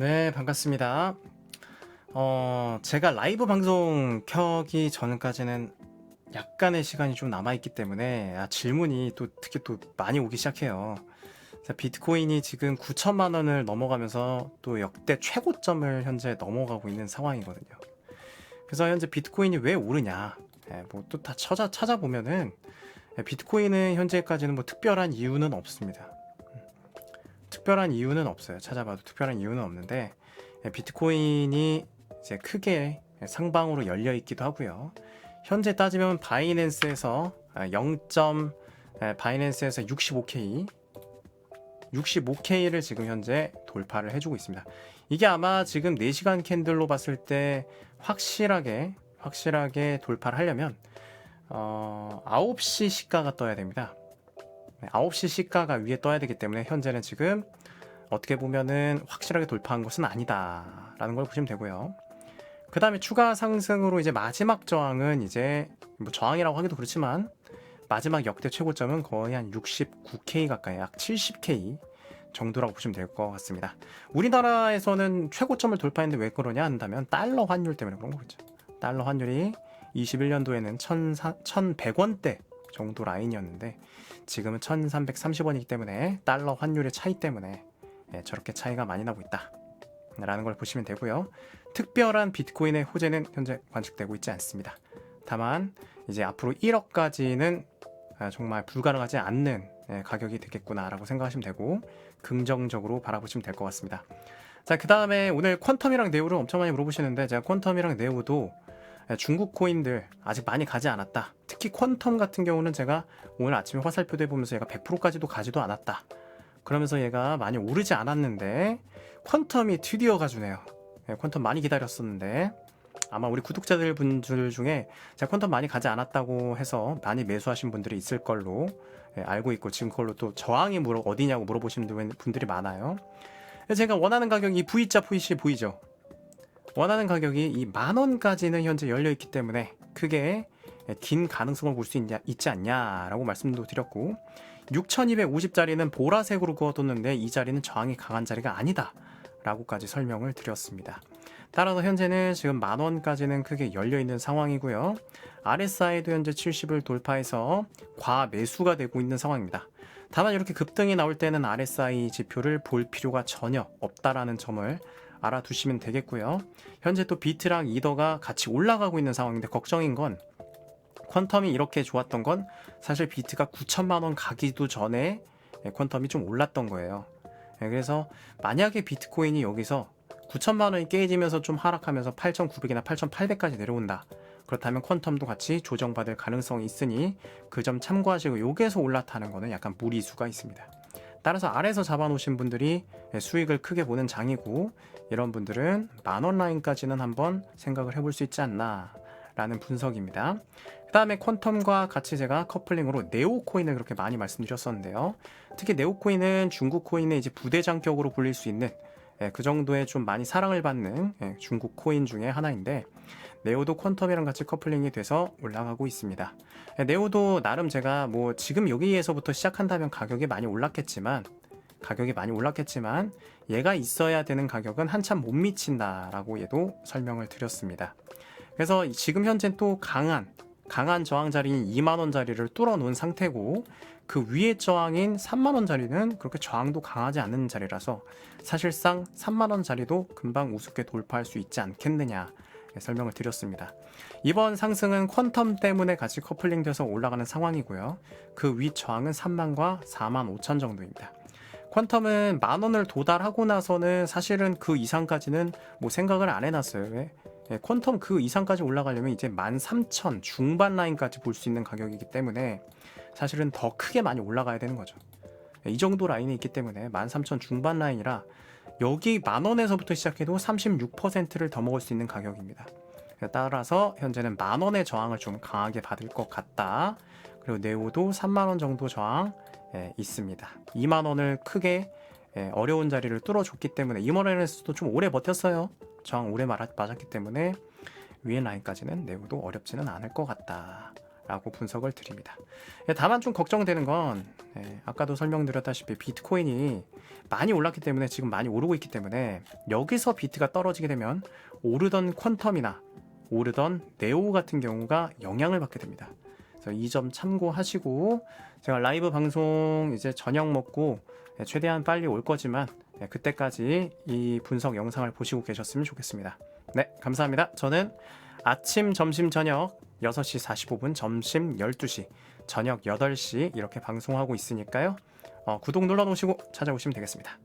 네, 반갑습니다. 어, 제가 라이브 방송 켜기 전까지는 약간의 시간이 좀 남아있기 때문에 아, 질문이 또 특히 또 많이 오기 시작해요. 자, 비트코인이 지금 9천만 원을 넘어가면서 또 역대 최고점을 현재 넘어가고 있는 상황이거든요. 그래서 현재 비트코인이 왜 오르냐? 뭐또 다 찾아 찾아보면은 예, 비트코인은 현재까지는 뭐 특별한 이유는 없습니다. 음, 특별한 이유는 없어요. 찾아봐도 특별한 이유는 없는데 예, 비트코인이 이제 크게 상방으로 열려 있기도 하고요. 현재 따지면 바이낸스에서 0. 예, 바이낸스에서 65K 65K를 지금 현재 돌파를 해주고 있습니다. 이게 아마 지금 4시간 캔들로 봤을 때 확실하게 확실하게 돌파를 하려면 어, 9시 시가가 떠야 됩니다. 네, 9시 시가가 위에 떠야 되기 때문에 현재는 지금 어떻게 보면은 확실하게 돌파한 것은 아니다라는 걸 보시면 되고요. 그 다음에 추가 상승으로 이제 마지막 저항은 이제 뭐 저항이라고 하기도 그렇지만 마지막 역대 최고점은 거의 한 69K 가까이 약 70K 정도라고 보시면 될 것 같습니다. 우리나라에서는 최고점을 돌파했는데 왜 그러냐 한다면 달러 환율 때문에 그런 거겠죠. 달러 환율이 21년도에는 1,100원대 정도 라인이었는데 지금은 1,330원이기 때문에 달러 환율의 차이 때문에 예, 저렇게 차이가 많이 나고 있다. 라는 걸 보시면 되고요. 특별한 비트코인의 호재는 현재 관측되고 있지 않습니다. 다만 이제 앞으로 1억까지는 아, 정말 불가능하지 않는 예, 가격이 되겠구나라고 생각하시면 되고 긍정적으로 바라보시면 될 것 같습니다. 자, 그 다음에 오늘 퀀텀이랑 네오를 엄청 많이 물어보시는데 제가 퀀텀이랑 네오도 예, 중국 코인들 아직 많이 가지 않았다. 특히 퀀텀 같은 경우는 제가 오늘 아침에 화살표도 해보면서 얘가 100%까지도 가지도 않았다. 그러면서 얘가 많이 오르지 않았는데 퀀텀이 드디어 가주네요. 예, 퀀텀 많이 기다렸었는데 아마 우리 구독자들 분들 중에 제가 퀀텀 많이 가지 않았다고 해서 많이 매수하신 분들이 있을 걸로 예, 알고 있고 지금 그걸로 또 저항이 어디냐고 물어보시는 분들이 많아요. 제가 원하는 가격이 V자 VC 보이죠? 원하는 가격이 이 만 원까지는 현재 열려 있기 때문에 크게 긴 가능성을 볼 수 있지 않냐라고 말씀도 드렸고 6250짜리는 보라색으로 그어뒀는데 이 자리는 저항이 강한 자리가 아니다 라고까지 설명을 드렸습니다. 따라서 현재는 지금 만 원까지는 크게 열려 있는 상황이고요. RSI도 현재 70을 돌파해서 과매수가 되고 있는 상황입니다. 다만 이렇게 급등이 나올 때는 RSI 지표를 볼 필요가 전혀 없다라는 점을 알아두시면 되겠고요. 현재 또 비트랑 이더가 같이 올라가고 있는 상황인데 걱정인 건 퀀텀이 이렇게 좋았던 건 사실 비트가 9천만 원 가기도 전에 퀀텀이 좀 올랐던 거예요. 예, 그래서 만약에 비트코인이 여기서 9천만 원이 깨지면서 좀 하락하면서 8,900이나 8,800까지 내려온다. 그렇다면 퀀텀도 같이 조정받을 가능성이 있으니 그 점 참고하시고 여기에서 올라타는 거는 약간 무리수가 있습니다. 따라서 아래에서 잡아놓으신 분들이 수익을 크게 보는 장이고 이런 분들은 만원 라인까지는 한번 생각을 해볼 수 있지 않나 라는 분석입니다. 그 다음에 퀀텀과 같이 제가 커플링으로 네오코인을 그렇게 많이 말씀드렸었는데요. 특히 네오코인은 중국 코인의 이제 부대장격으로 불릴 수 있는 예, 그 정도의 좀 많이 사랑을 받는 예, 중국 코인 중에 하나인데 네오도 퀀텀이랑 같이 커플링이 돼서 올라가고 있습니다. 예, 네오도 나름 제가 뭐 지금 여기에서부터 시작한다면 가격이 많이 올랐겠지만 가격이 많이 올랐겠지만 얘가 있어야 되는 가격은 한참 못 미친다라고 얘도 설명을 드렸습니다. 그래서 지금 현재 또 강한 강한 저항 자리인 2만 원짜리를 뚫어 놓은 상태고 그 위에 저항인 3만 원짜리는 그렇게 저항도 강하지 않은 자리라서 사실상 3만 원짜리도 금방 우습게 돌파할 수 있지 않겠느냐 설명을 드렸습니다. 이번 상승은 퀀텀 때문에 같이 커플링돼서 올라가는 상황이고요. 그 위 저항은 3만과 4만 5천 정도입니다. 퀀텀은 만 원을 도달하고 나서는 사실은 그 이상까지는 뭐 생각을 안 해놨어요. 왜? 예, 퀀텀 그 이상까지 올라가려면 이제 13,000 중반 라인까지 볼 수 있는 가격이기 때문에 사실은 더 크게 많이 올라가야 되는 거죠. 예, 이 정도 라인이 있기 때문에 13,000 중반 라인이라 여기 만 원에서부터 시작해도 36%를 더 먹을 수 있는 가격입니다. 따라서 현재는 만 원의 저항을 좀 강하게 받을 것 같다. 그리고 네오도 3만 원 정도 저항 예, 있습니다. 2만 원을 크게 예, 어려운 자리를 뚫어줬기 때문에 2만 원에서도 좀 오래 버텼어요. 저항 오래 맞았기 때문에 위에 라인까지는 내고도 어렵지는 않을 것 같다. 라고 분석을 드립니다. 예, 다만 좀 걱정되는 건 예, 아까도 설명드렸다시피 비트코인이 많이 올랐기 때문에 지금 많이 오르고 있기 때문에 여기서 비트가 떨어지게 되면 오르던 퀀텀이나 오르던 네오 같은 경우가 영향을 받게 됩니다. 그래서 이 점 참고하시고 제가 라이브 방송 이제 저녁 먹고 예, 최대한 빨리 올 거지만 예, 그때까지 이 분석 영상을 보시고 계셨으면 좋겠습니다. 네, 감사합니다. 저는 아침, 점심, 저녁 6시 45분, 점심 12시, 저녁 8시 이렇게 방송하고 있으니까요. 어, 구독 눌러 놓으시고 찾아오시면 되겠습니다.